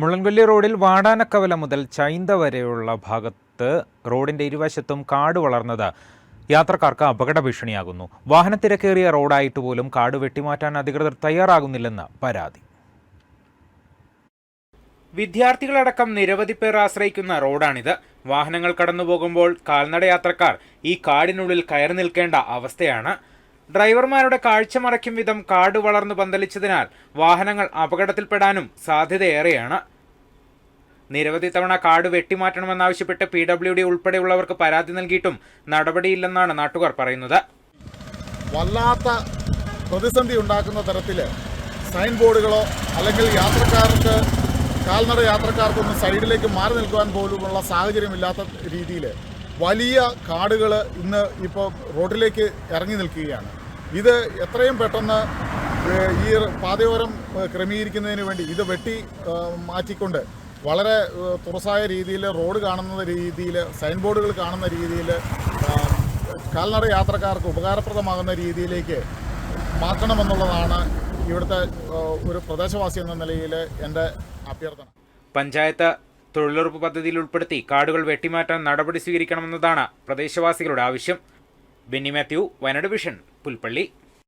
മുള്ളൻകൊല്ലി റോഡിൽ വാടാനക്കവല മുതൽ ചൈന്ത വരെയുള്ള ഭാഗത്ത് റോഡിന്റെ ഇരുവശത്തും കാട് വളർന്നത് യാത്രക്കാർക്ക് അപകട ഭീഷണിയാകുന്നു വാഹനത്തിരക്കേറിയ റോഡായിട്ട് പോലും കാട് വെട്ടിമാറ്റാൻ അധികൃതർ തയ്യാറാകുന്നില്ലെന്ന് പരാതി. വിദ്യാർത്ഥികളടക്കം നിരവധി പേർ ആശ്രയിക്കുന്ന റോഡാണിത്. വാഹനങ്ങൾ കടന്നുപോകുമ്പോൾ കാൽനട യാത്രക്കാർ ഈ കാടിനുള്ളിൽ കയറി നിൽക്കേണ്ട അവസ്ഥയാണ്. ഡ്രൈവർമാരുടെ കാഴ്ച മറയ്ക്കും വിധം കാട് വളർന്നു പന്തലിച്ചതിനാൽ വാഹനങ്ങൾ അപകടത്തിൽപ്പെടാനും സാധ്യതയേറെയാണ്. നിരവധി തവണ കാട് വെട്ടിമാറ്റണമെന്നാവശ്യപ്പെട്ട് പി ഡബ്ല്യു ഡി ഉൾപ്പെടെയുള്ളവർക്ക് പരാതി നൽകിയിട്ടും നടപടിയില്ലെന്നാണ് നാട്ടുകാർ പറയുന്നത്. വല്ലാത്ത പ്രതിസന്ധി ഉണ്ടാക്കുന്ന തരത്തിൽ സൈൻ ബോർഡുകളോ അല്ലെങ്കിൽ യാത്രക്കാർക്ക് കാൽനട യാത്രക്കാർക്കൊന്നും സൈഡിലേക്ക് മാറി നിൽക്കുവാൻ പോലുമുള്ള സാഹചര്യമില്ലാത്ത രീതിയിൽ വലിയ കാടുകൾ ഇന്ന് ഇപ്പോൾ റോഡിലേക്ക് ഇറങ്ങി നിൽക്കുകയാണ്. ഇത് എത്രയും പെട്ടെന്ന് ഈ പാതയോരം ക്രമീകരിക്കുന്നതിന് വേണ്ടി ഇത് വെട്ടി മാറ്റിക്കൊണ്ട് വളരെ തുറസായ രീതിയിൽ റോഡ് കാണുന്ന രീതിയിൽ സൈൻ ബോർഡുകൾ കാണുന്ന രീതിയിൽ കാൽനട യാത്രക്കാർക്ക് ഉപകാരപ്രദമാകുന്ന രീതിയിലേക്ക് മാറ്റണമെന്നുള്ളതാണ് ഇവിടുത്തെ ഒരു പ്രദേശവാസി എന്ന നിലയിൽ എന്റെ അഭ്യർത്ഥന. പഞ്ചായത്ത് തൊഴിലുറപ്പ് പദ്ധതിയിൽ ഉൾപ്പെടുത്തി കാടുകൾ വെട്ടിമാറ്റാൻ നടപടി സ്വീകരിക്കണമെന്നതാണ് പ്രദേശവാസികളുടെ ആവശ്യം. ബെന്നി മാത്യു വയനാട് വിഷൻ പുൽപ്പള്ളി.